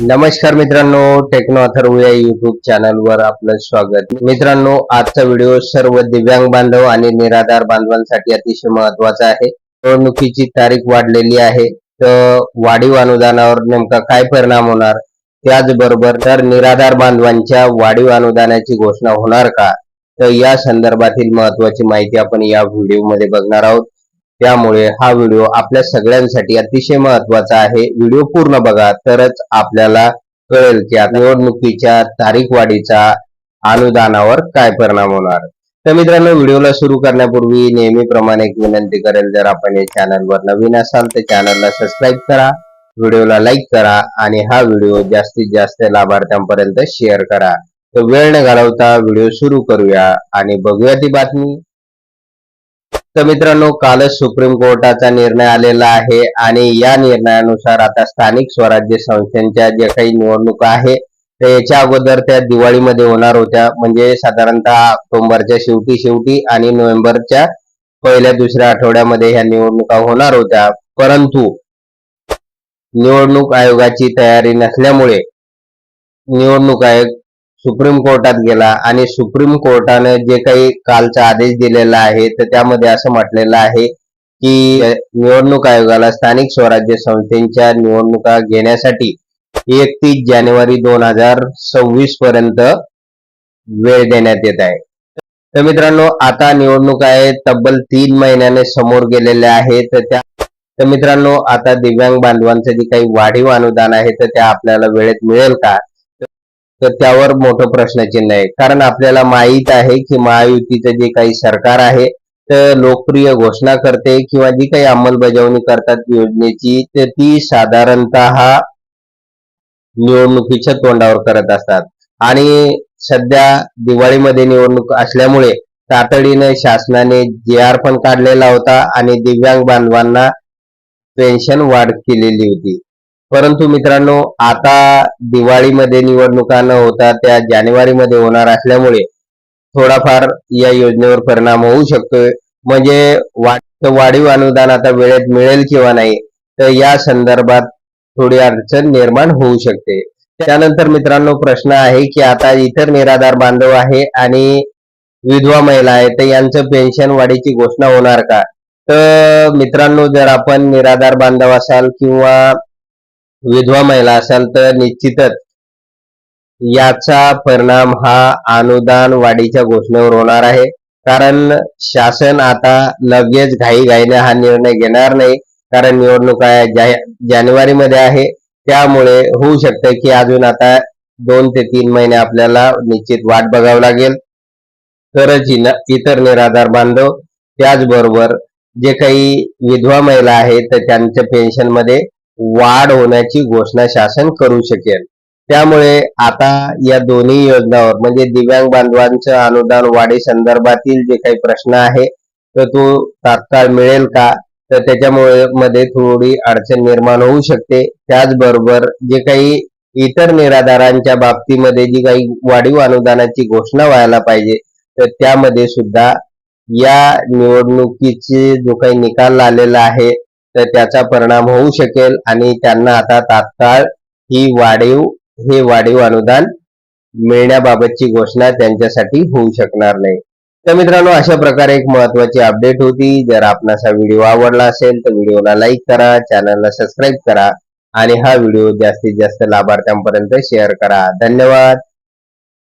नमस्कार मित्रांनो टेक्नो अथर्व या युट्यूब चॅनल वर आपलं स्वागत. मित्रांनो आजचा व्हिडिओ सर्व दिव्यांग बांधव आणि निराधार बांधवांसाठी अतिशय महत्त्वाचा आहे. निवडणुकीची तारीख वाढलेली आहे. तर वाढीव अनुदानावर नेमका काय परिणाम होणार? त्याचबरोबर तर निराधार बांधवांच्या वाढीव अनुदानाची घोषणा होणार का? तर या संदर्भातील महत्वाची माहिती आपण या व्हिडिओमध्ये बघणार आहोत. त्यामुळे हा व्हिडिओ आपल्या सगळ्यांसाठी अतिशय महत्त्वाचा आहे. व्हिडिओ पूर्ण बघा तरच आपल्याला कळेल की आता निवडणुकीच्या तारीख वाढीचा अनुदानावर काय परिणाम होणार. तर मित्रांनो व्हिडिओला सुरू करण्यापूर्वी नेहमीप्रमाणे एक विनंती करेल जर आपण या चॅनलवर नवीन असाल तर चॅनलला सबस्क्राईब करा व्हिडिओला लाईक करा आणि हा व्हिडिओ जास्तीत जास्त लाभार्थ्यांपर्यंत शेअर करा. तर वेळ न घालवता व्हिडिओ सुरू करूया आणि बघूया ती बातमी. तर मित्रांनो कालच सुप्रीम कोर्टाचा निर्णय आलेला आहे आणि या निर्णयानुसार आता स्थानिक स्वराज्य संस्थांच्या ज्या काही निवडणुका आहे तर याच्या अगोदर त्या दिवाळीमध्ये होणार होत्या. म्हणजे साधारणतः ऑक्टोबरच्या शेवटी शेवटी आणि नोव्हेंबरच्या पहिल्या दुसऱ्या आठवड्यामध्ये ह्या निवडणुका होणार होत्या. परंतु निवडणूक आयोगाची तयारी नसल्यामुळे निवडणूक आयोग सुप्रीम कोर्टात गेला आणि सुप्रीम कोर्टाने जे काही कालचा आदेश दिलेला आहे तर त्यामध्ये असं म्हटलेलं आहे की निवडणूक आयोगाला स्थानिक स्वराज्य संस्थेच्या निवडणुका घेण्यासाठी एकतीस जानेवारी दोन हजार सव्वीस पर्यंत वेळ देण्यात येत आहे. तर मित्रांनो आता निवडणूक आहे तब्बल तीन महिन्याने समोर गेलेल्या आहेत तर त्या तर मित्रांनो आता दिव्यांग बांधवांचं जे काही वाढीव अनुदान आहे तर त्या आपल्याला वेळेत मिळेल का? तर त्यावर मोठं प्रश्नचिन्ह आहे. कारण आपल्याला माहीत आहे की महायुतीचं जे काही सरकार आहे तर लोकप्रिय घोषणा करते किंवा जी काही अंमलबजावणी करतात योजनेची तर ती साधारणतः निवडणुकीच्या तोंडावर करत असतात. आणि सध्या दिवाळीमध्ये निवडणूक असल्यामुळे तातडीने शासनाने जे आर पण काढलेला होता आणि दिव्यांग बांधवांना पेन्शन वाढ केलेली होती. परंतु मित्रांनो आता दिवाळीमध्ये निवडणुका न होता त्या जानेवारीमध्ये होणार असल्यामुळे थोडाफार या योजनेवर परिणाम होऊ शकतोय. म्हणजे वाढीव अनुदान आता वेळेत मिळेल किंवा नाही तर या संदर्भात थोडी अडचण निर्माण होऊ शकते. त्यानंतर मित्रांनो प्रश्न आहे की आता इतर निराधार बांधव आहे आणि विधवा महिला आहे तर यांचं पेन्शन वाढीची घोषणा होणार का? तर मित्रांनो जर आपण निराधार बांधव असाल किंवा विधवा महिला असाल तर निश्चितच याचा परिणाम हा अनुदान वाढीच्या घोषणेवर होणार आहे. कारण शासन आता लगेच घाई घाईने हा निर्णय घेणार नाही. कारण निवडणुका जा, जानेवारीमध्ये आहे. त्यामुळे होऊ शकतं की अजून आता दोन ते तीन महिने आपल्याला निश्चित वाट बघावं लागेल. तरच इतर निराधार बांधव त्याचबरोबर जे काही विधवा महिला आहेत तर त्यांच्या पेन्शनमध्ये वाढ होण्याची घोषणा शासन करू शकेल. त्यामुळे आता या दोन्ही योजनावर म्हणजे दिव्यांग बांधवांचं अनुदान वाढी संदर्भातील जे काही प्रश्न आहे तर तो तात्काळ मिळेल का? तर त्याच्यामुळे मध्ये थोडी अडचण निर्माण होऊ शकते. त्याचबरोबर जे काही इतर निराधारांच्या बाबतीमध्ये जी काही वाढीव अनुदानाची घोषणा व्हायला पाहिजे तर त्यामध्ये सुद्धा या निवडणुकीचे जो काही निकाल आलेला आहे तर त्याचा परिणाम होऊ शकेल आणि त्यांना आता तात्काळ ही वाढीव हे वाढीव अनुदान मिळण्याबाबतची घोषणा त्यांच्यासाठी होऊ शकणार नाही. तर मित्रांनो अशा प्रकारे एक महत्वाची अपडेट होती. जर आपणास हा व्हिडिओ आवडला असेल तर व्हिडिओला लाईक करा चॅनलला सबस्क्राईब करा आणि हा व्हिडिओ जास्तीत जास्त लाभार्थ्यांपर्यंत शेअर करा. धन्यवाद.